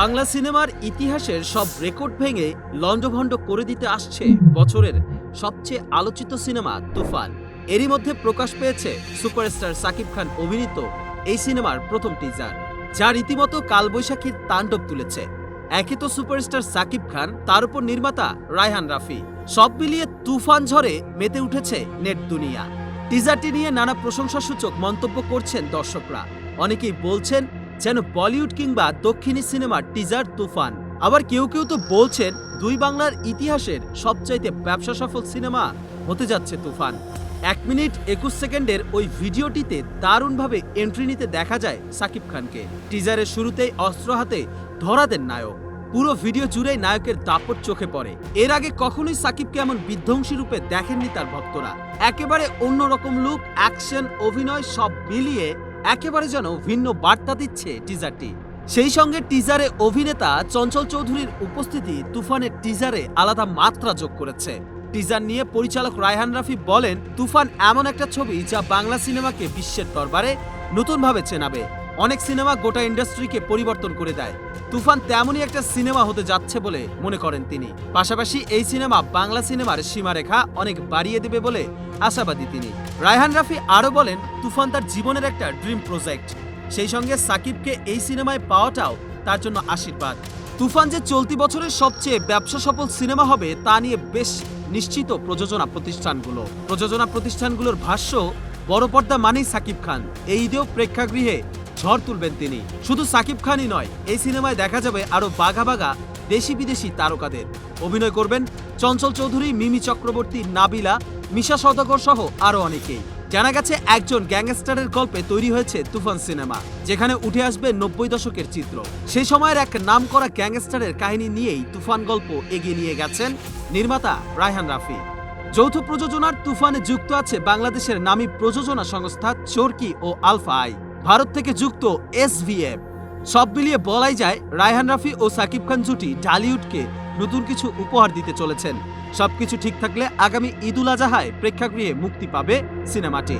বাংলা সিনেমার ইতিহাসের সব রেকর্ড ভেঙে লণ্ডভণ্ড করে দিতে আসছে বছরের সবচেয়ে আলোচিত সিনেমা তুফান। এরই মধ্যে প্রকাশ পেয়েছে সুপারস্টার সাকিব খান অভিনীত এই সিনেমার প্রথম টিজার যা রীতিমতো কালবৈশাখীর তাণ্ডব তুলেছে। একে তো সুপারস্টার সাকিব খান, তার উপর নির্মাতা রায়হান রাফি। সব মিলিয়ে তুফান ঝড়ে মেতে উঠেছে নেট দুনিয়া। টিজারটি নিয়ে নানা প্রশংসাসূচক মন্তব্য করছেন দর্শকরা। অনেকেই বলছেন যেন বলিউড কিংবা দক্ষিণী সিনেমার টিজার তুফান। আবার কেউ কেউ তো বলছেন, দুই বাংলার ইতিহাসের সবচাইতে ব্যবসা সফল সিনেমা হতে যাচ্ছে তুফান। এক মিনিট একুশ সেকেন্ডের ওই ভিডিওটিতে দারুণভাবে এন্ট্রি নিতে দেখা যায় সাকিব খানকে। টিজারের শুরুতেই অস্ত্র হাতে ধরা দেন নায়ক। পুরো ভিডিও জুড়েই নায়কের দাপট চোখে পড়ে। এর আগে কখনোই সাকিবকে এমন বিধ্বংসী রূপে দেখেননি তার ভক্তরা। একেবারে অন্যরকম লুক অ্যাকশন অভিনয় সব মিলিয়ে একেবারে যেন ভিন্ন বার্তা দিচ্ছে টিজারটি সেই সঙ্গে টিজারে অভিনেতা চঞ্চল চৌধুরীর উপস্থিতি তুফানের টিজারে আলাদা মাত্রা যোগ করেছে। টিজার নিয়ে পরিচালক রায়হান রাফি বলেন, তুফান এমন একটা ছবি যা বাংলা সিনেমাকে বিশ্বের দরবারে নতুনভাবে চেনাবে। অনেক সিনেমা গোটা ইন্ডাস্ট্রিকে পরিবর্তন করে দেয়। তুফান তেমনই একটা সিনেমা হতে যাচ্ছে বলে মনে করেন তিনি। পাশাপাশি এই সিনেমা বাংলা সিনেমার সীমারেখা অনেক বাড়িয়ে দেবে বলে আশাবাদী তিনি। রায়হান রাফি আরও বলেন, তুফান তার জীবনের একটা ড্রিম প্রজেক্ট। সেই সঙ্গে সাকিবকে এই সিনেমায় পাওয়াটাও তার জন্য আশীর্বাদ। তুফান যে চলতি বছরের সবচেয়ে ব্যবসা সফল সিনেমা হবে তা নিয়ে বেশ নিশ্চিত প্রযোজনা প্রতিষ্ঠানগুলো। প্রযোজনা প্রতিষ্ঠানগুলোর ভাষ্য, বড় পর্দা মানেই সাকিব খান। এই ঈদেও প্রেক্ষাগৃহে ঝড় তুলবেন তিনি। শুধু সাকিব খানই নয়, এই সিনেমায় দেখা যাবে আরও বাঘা বাঘা দেশি বিদেশি তারকাদের। অভিনয় করবেন চঞ্চল চৌধুরী, মিমি চক্রবর্তী, নাবিলা, মিশা সদাগর সহ আরও অনেকেই। জানা গেছে একজন গ্যাংস্টারের গল্পে তৈরি হয়েছে তুফান সিনেমা, যেখানে উঠে আসবে নব্বই দশকের চিত্র। সেই সময়ের এক নামকরা গ্যাংস্টারের কাহিনী নিয়েই তুফান গল্প এগিয়ে নিয়ে গেছেন নির্মাতা রায়হান রাফি। যৌথ প্রযোজনার তুফানে যুক্ত আছে বাংলাদেশের নামী প্রযোজনা সংস্থা চরকি ও আলফা আই। ভারত থেকে যুক্ত এসভিএফ। সব মিলিয়ে বলাই যায়, রায়হান রাফি ও সাকিব খান জুটি ঢালিউডকে নতুন কিছু উপহার দিতে চলেছেন। সবকিছু ঠিক থাকলে আগামী ঈদুল আজাহায় প্রেক্ষাগৃহে মুক্তি পাবে সিনেমাটি।